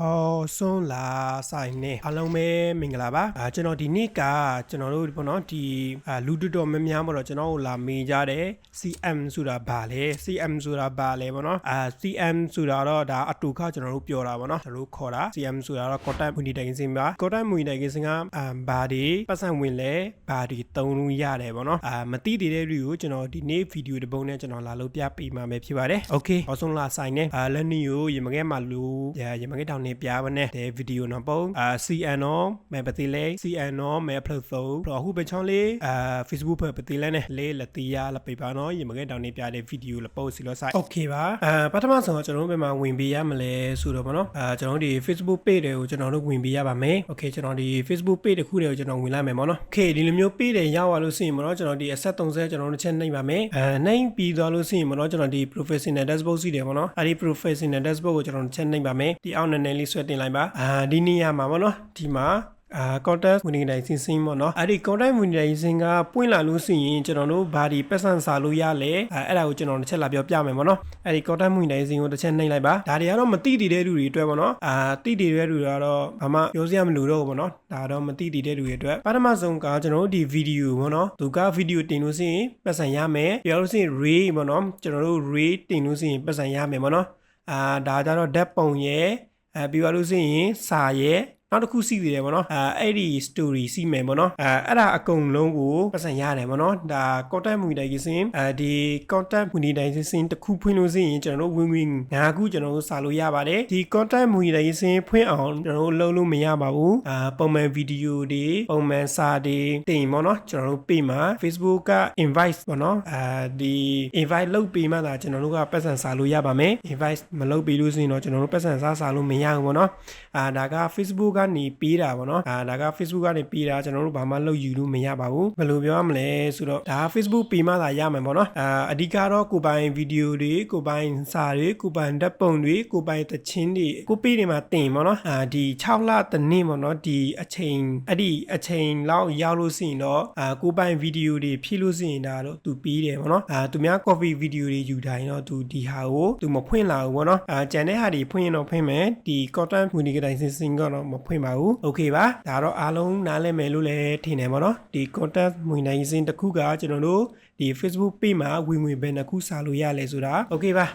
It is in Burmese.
Oh, အော်ဆွန်းလာဆိုင်နေအားလုံးပဲမင်္ဂလာပါအာကျွန်တော်ဒီနေ့ကကျွန်တော်တို့ပေါ့နော်ဒီအာလူတော်တော်များများပေါ့တော့ကျွန်တော်တို့လာမေးကြတယ် CM ဆိုတာဘာလဲ CM ဆိုတာဘာလဲပေါ့နော်အာ CM ဆိုတာတော့ဒါအတူခကျွန်တော်တို့ပြောတာပေါ့နော်ကျွန်တော်တို့ခေါ်တာ CM ဆိုတာတော့ content monetization ပါ content monetization ကအာဘာဒီပတ်စံဝင်လဲဘာဒီတုံးလို့ရတယ်ပေါ့နော်အာမသိသေးတဲ့လူကိုကျွန်တော်ဒီနေ့ဗီဒီယိုတစ်ပုံနဲ့ကျွန်တော်လာလို့ပြပေးမှာပဲဖြစ်ပါတယ် okay အဆုံးလာဆိုင်နေအာလက်နီကိုရေမခဲမှာလူရေမခဲတောင်နေပြပါနဲ့တဲ့ဗီဒီယိုနော်ပုံအာ CN နော်မဲပတိလေ CN နော်မဲဖလို့ဆိုတော့အခုပဲချောင်းလေးအာ Facebook ပဲပတိလဲနဲ့လေးလက်တီးရလက်ပေပါနော်ရေမခဲတောင်နေပြတဲ့ဗီဒီယိုလပို့စီလို့ဆိုင် okay ပါအာပထမဆုံးကျွန်တော်တို့ဘယ်မှာဝင်ပေးရမလဲဆိုတော့ဗောနော်အာကျွန်တော်တို့ဒီ Facebook page တွေကိုကျွန်တော်တို့ဝင်ပေးရပါမယ် okay ကျွန်တော်ဒီ Facebook page တစ်ခုတည်းကိုကျွန်တော်ဝင်လိုက်မယ်ဗောနော် okay ဒီလိုမျိုး page တွေရောက်လာလို့ရှိရင်ဗောနော်ကျွန်တော်ဒီ asset 30ကျွန်တော်တို့ချက်နှိပ်ပါမယ်အာနှိပ်ပြီးသွားလို့ရှိရင်ဗောနော်ကျွန်တော်ဒီ professional dashboard စီတယ်ဗောနော်အဲဒီ professional dashboard ကိုကျွန်တော်ချက်နှိပ်ပါမယ်ဒီအောက်နည်းနည်းလေးဆွဲတင်လိုက်ပါအာဒီနေရာမှာဗောနော်ဒီမှာအာ content monetization ပေါ့နော်အဲ့ဒီ content monetization ကပွင့်လာလို့ရှိရင်ကျွန်တော်တို့ဘာဒီပတ်စံစာလို့ရလဲအဲအဲ့ဒါကိုကျွန်တော်တစ်ချက်လာပြောပြမယ်ပေါ့နော်အဲ့ဒီ content monetization ကိုတစ်ချက်နှိပ်လိုက်ပါဒါတွေကတော့မသိတည်တဲ့လူတွေအတွက်ပေါ့နော်အာသိတည်တဲ့လူတွေကတော့ဘာမှပြောစရာမလိုတော့ဘူးပေါ့နော်ဒါတော့မသိတည်တဲ့လူတွေအတွက်ပထမဆုံးကကျွန်တော်တို့ဒီဗီဒီယိုပေါ့နော်သူကဗီဒီယိုတင်လို့ရှိရင်ပတ်စံရမယ်ပြောလို့ရှိရင် ray ပေါ့နော်ကျွန်တော်တို့ ray တင်လို့ရှိရင်ပတ်စံရမယ်ပေါ့နော်အာဒါကြတော့ dev ပုံရဲ့ အဲပြီးသွားလို့ရှိရင်စာရဲ့ နောက်တစ်ခုစီးသေးတယ်ဗောနော်အဲအဲ့ဒီ story စီးမယ်ဗောနော်အဲအဲ့ဒါအကုန်လုံးကိုပတ်စံရတယ်ဗောနော်ဒါ content monetization အဲဒီ content monetization တစ်ခုဖွင့်လို့ရှိရင်ကျွန်တော်တို့ဝင်ဝင်၅ခုကျွန်တော်တို့စာလို့ရပါတယ်ဒီ content monetization ဖွင့်အောင်ကျွန်တော်တို့လုပ်လို့မရပါဘူးအာပုံမှန်ဗီဒီယိုတွေပုံမှန်စာတွေတင်ဗောနော်ကျွန်တော်တို့ပေးမှာ Facebook က invite ဗောနော်အဲဒီ invite လုပ်ပေးမှသာကျွန်တော်တို့ကပတ်စံစာလို့ရပါမယ် invite မလုပ်ပေးလို့ရှိရင်တော့ကျွန်တော်တို့ပတ်စံစာစာလို့မရဘူးဗောနော်အာဒါက Facebook ကနေပေးတာဗောနော်အာဒါက Facebook ကနေပေးတာကျွန်တော်တို့ဘာမှလုပ်ယူလို့မရပါဘူးဘယ်လိုပြောရမလဲဆိုတော့ဒါ Facebook ပေးမှသာရမယ်ဗောနော်အာအဓိကတော့ကိုယ်ပိုင်ဗီဒီယိုတွေကိုယ်ပိုင်စာတွေကိုယ်ပိုင်ဓာတ်ပုံတွေကိုယ်ပိုင်သချင်းတွေကိုပေးတွေမှာတင်ဗောနော်အာဒီ6လတစ်နေ့ဗောနော်ဒီအချိန်အဲ့ဒီအချိန်လောက်ရောက်လို့ရှိရင်တော့အာကိုယ်ပိုင်ဗီဒီယိုတွေဖြည့်လို့ရှိရင်ဒါတော့သူပြီးတယ်ဗောနော်အာသူများ coffee ဗီဒီယိုတွေယူတိုင်းတော့သူဒီဟာကိုသူမဖွင့်လာဘူးဗောနော်အာကျန်တဲ့ဟာတွေဖွင့်ရင်တော့ဖွင့်မယ်ဒီ content monetization ကတော့မဖွင့်ပါဘူး okay ပါဒါတော့အားလုံးနားလည်မယ်လို့လည်းထင်တယ်ဗောနော်ဒီ content monetization တစ်ခုကကျွန်တော်တို့ဒီ Facebook page မှာဝင်ဝင်ဘယ်နှခုစာလို့ရလဲဆိုတာ okay ပါ